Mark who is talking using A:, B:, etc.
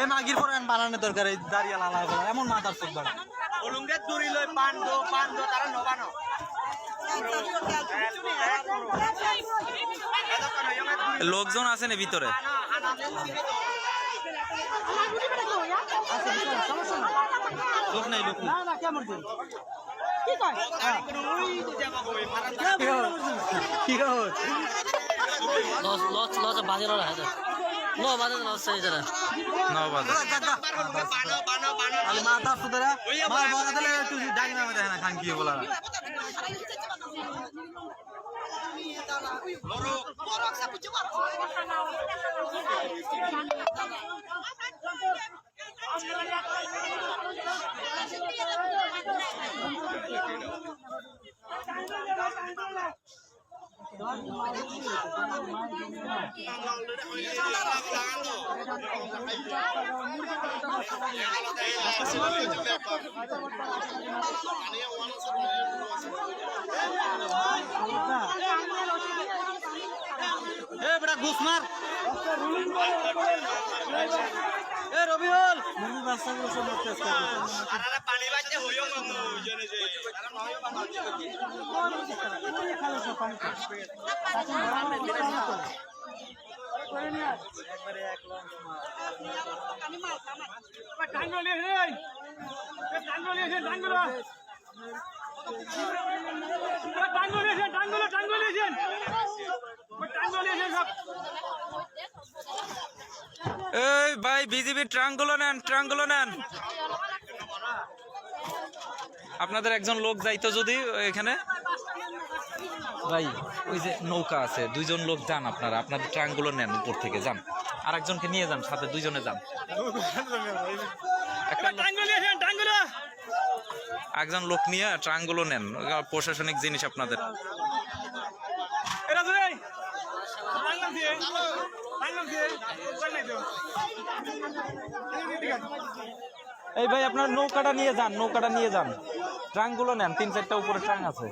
A: এই মাগির পরে আর বানানো দরকার এই দাঁড়িয়ে লালা করে এমন মাথার চোখ বাড়া
B: ওলুঙ্গে দূরি লই পান দো পান দো তারা নবানো।
C: লোকজন আছে না ভিতরে?
A: লোক নাই লোক
D: না না কেমন কি কয়
A: কি হচ্ছে
E: লস লস লস বাজে লড়া হাজার ল বাজে লস সেই যারা
C: নবাজার
A: খালি মাথার সুতরা মার বড় দিলে একটু ডাকি নামে দেখে না খান কি বলা এ বেটা ঘুষ মার। এ রবিউল। সব
B: মামু জনে যে
D: খালি সব পানি খায়। তাকে মারা মারা করে নিয়ে তো। করে নিয়ে আয়।
B: টাঙ্গলি রে টাঙ্গলি রে টাঙ্গলো টাঙ্গলি রে টাঙ্গলো টাঙ্গলি রে টাঙ্গলি রে সব
C: এই ভাই বিজিবি ট্রাঙ্গুলো নেন ট্রাঙ্গুলো নেন আপনাদের একজন লোক যাইতো যদি এখানে? ভাই, ওই যে নৌকা আছে, দুইজন লোক যান আপনারা, আপনাদের ট্রাঙ্গুলো নেন উপর থেকে, যান। আর একজনকে নিয়ে যান, সাথে দুইজনে যান। একজন লোক নিয়ে ট্রাঙ্গুলো নেন, প্রশাসনিক জিনিস আপনাদের।
B: দিয়ে
C: এই ভাই, আপনার নৌকাটা নিয়ে যান, নৌকাটা নিয়ে যান। ট্রাংগুলো নেন, তিন চারটা উপরে ট্রাং আছে।